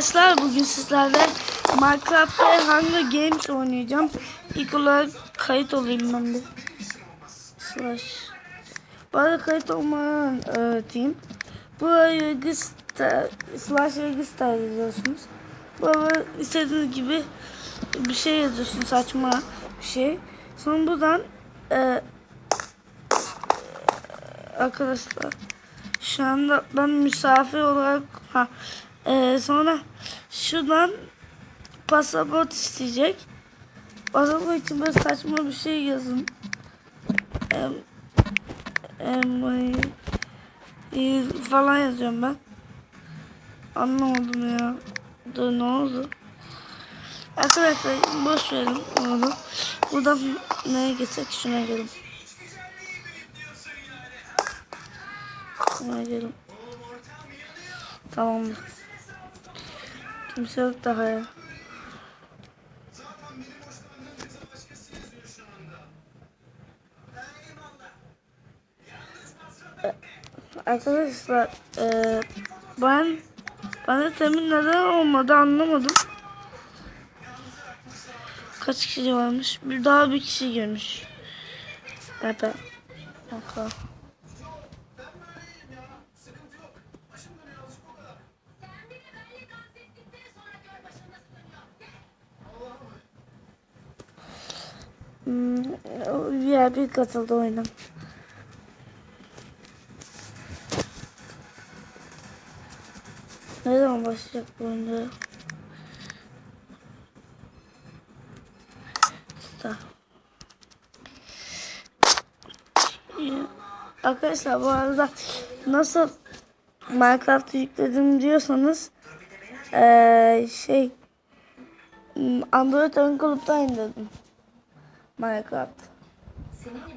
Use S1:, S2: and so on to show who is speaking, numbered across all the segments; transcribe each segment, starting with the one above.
S1: Arkadaşlar bugün sizlerle Minecraft'ta Hunger Games oynayacağım. İlk olarak kayıt olayım ben bir. Slash. Arada kayıt olmadan öğreteyim. Buraya register, slash register yazıyorsunuz. Burada istediğiniz gibi bir şey yazıyorsunuz saçma bir şey. Sonra buradan e, arkadaşlar şu anda ben misafir olarak ha e, sonra şuradan pasaport isteyecek. Pasaport için böyle saçma bir şey yazın. Em, em, e, falan yazıyorum ben. Anlamadım ya. Dur ne oldu? Arkadaşlar boş verin onu. Buradan neye geçsek şuna gelin. Şuna gelin. Tamamdır. Kimse yok daha ya. Ee, Arkadaşlar eee ben ben temin neden olmadı anlamadım. Kaç kişi varmış? Bir daha bir kişi girmiş. Evet. Bakalım. VIP katıldı oyuna. Ne zaman başlayacak bu oyunda? Start. Arkadaşlar bu arada nasıl Minecraft yükledim diyorsanız eee şey hmm, Android ön kulüpten indirdim Minecraft.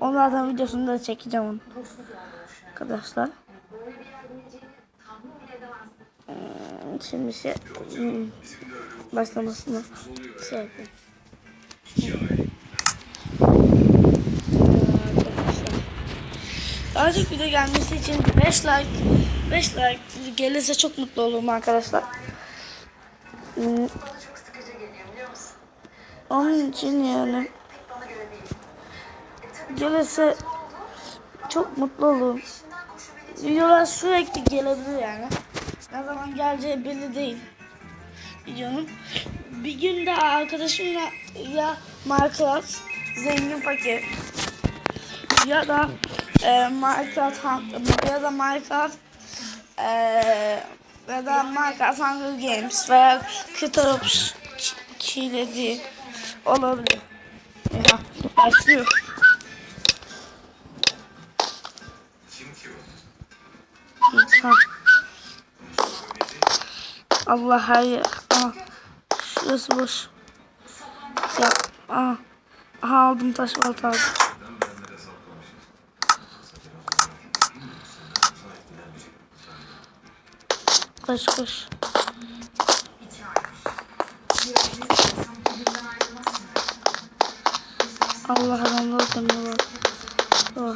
S1: Onlardan videosunu da çekeceğim onu. Arkadaşlar. Hmm, Şimdi şey hmm, başlamasını şey yapayım. Çok video gelmesi için 5 like 5 like gelirse çok mutlu olurum arkadaşlar. Hmm. Onun için yani gelirse çok mutlu olurum. Videolar sürekli gelebilir yani. Ne zaman geleceği belli değil. Videonun. Bir gün de arkadaşımla ya Minecraft zengin fakir ya da e, Minecraft ya da Minecraft e, ya da Minecraft Hunger Games veya Kitarops kilidi olabilir. Ya, başlıyor. Ha. Allah her yer. Aha. Şurası boş. Ya. Aha. Aha aldım taş balta aldım. Koş koş. Allah adamlar dönüyorlar. Oh.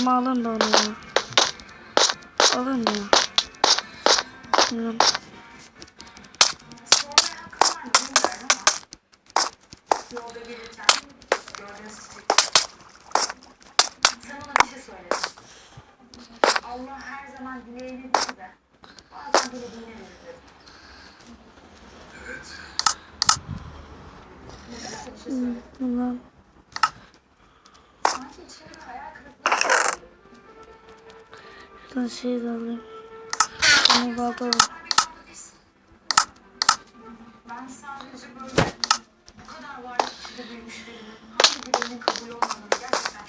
S1: Ama alın da onu ya.
S2: Şey söyledin. Allah her zaman dileğini değil de bazen dilediğini verir dedi. Neden öyle bir şey söyledin?
S1: Bunlar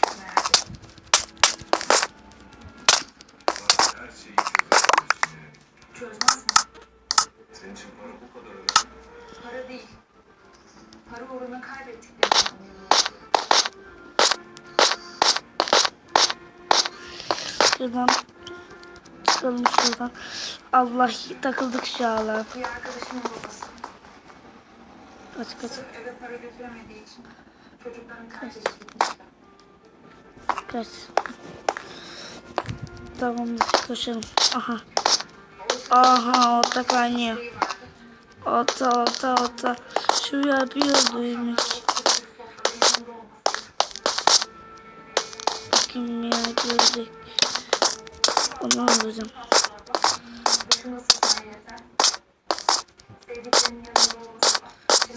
S2: çok merak ettim.
S3: Her şeyi çözebilirsin.
S2: Çözmez mi?
S3: Senin için para bu kadar önemli.
S2: Para değil. Para uğruna kaybettiklerini anlıyorum.
S1: Şuradan çıkalım şuradan. Allah takıldık şu ağlar.
S2: Bir arkadaşımın babası.
S1: Kaç kaç
S2: Sırf eve para götüremediği için kaybedip gitmişler.
S1: kaç. Tamam koşalım. Aha. Aha ota kaynıyor. Ota ota ota. Şu yapıyorduymuş. Bakayım ya gördük. Onu alacağım.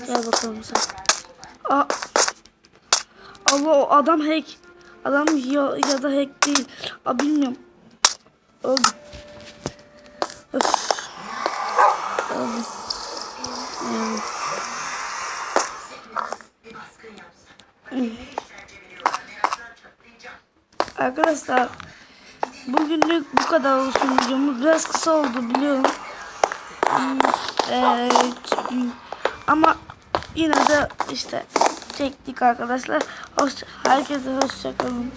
S1: Gel bakalım sen. Aa. Allah o adam hack. Adam ya, ya da hack değil. Aa bilmiyorum. Öldü. Öf. Öldü. Yani. Arkadaşlar bugünlük bu kadar olsun videomuz. Biraz kısa oldu biliyorum. Evet. Ama yine de işte çektik arkadaşlar. Hoş, herkese hoşçakalın.